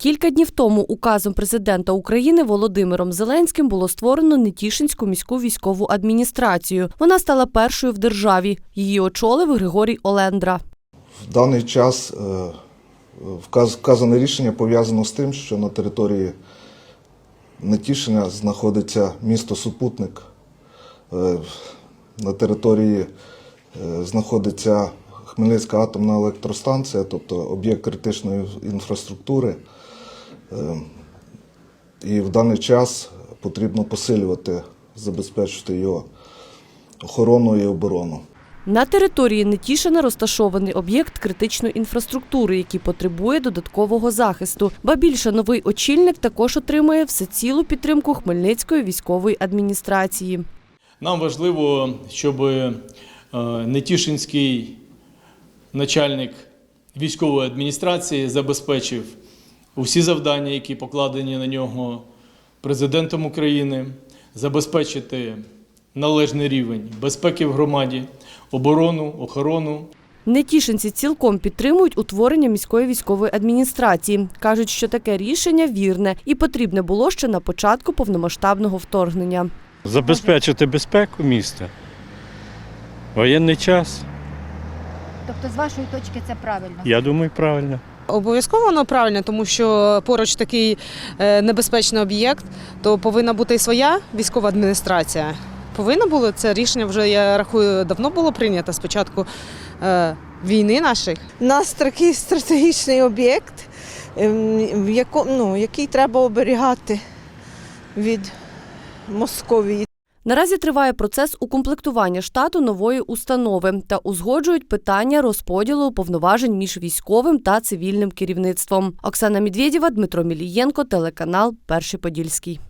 Кілька днів тому указом президента України Володимиром Зеленським було створено Нетішинську міську військову адміністрацію. Вона стала першою в державі. Її очолив Григорій Олендра. В даний час е, вказ- вказане рішення пов'язано з тим, що на території Нетішина знаходиться місто Супутник. Е, На території е, знаходиться Хмельницька атомна електростанція, тобто об'єкт критичної інфраструктури. Е, І в даний час потрібно посилювати, забезпечити його охорону і оборону. На території Нетішина розташований об'єкт критичної інфраструктури, який потребує додаткового захисту. Ба більше новий очільник також отримує всецілу підтримку Хмельницької військової адміністрації. Нам важливо, щоб е, Нетішинський начальник військової адміністрації забезпечив усі завдання, які покладені на нього президентом України, забезпечити належний рівень безпеки в громаді, оборону, охорону. Нетішинці цілком підтримують утворення міської військової адміністрації. Кажуть, що таке рішення вірне і потрібне було ще на початку повномасштабного вторгнення. Забезпечити безпеку міста. Воєнний час, Тобто, з вашої точки, це правильно. я думаю, правильно. Обов'язково воно правильно, тому що поруч такий е, небезпечний об'єкт, то повинна бути і своя військова адміністрація. Повинно було це рішення вже, я рахую, давно було прийнято з початку е, війни нашої. У нас такий стратегічний об'єкт, ем, ну, який треба оберігати від Московії. Наразі триває процес укомплектування штату нової установи та узгоджують питання розподілу повноважень між військовим та цивільним керівництвом. Оксана Медведєва, Дмитро Мілієнко, телеканал Перший Подільський.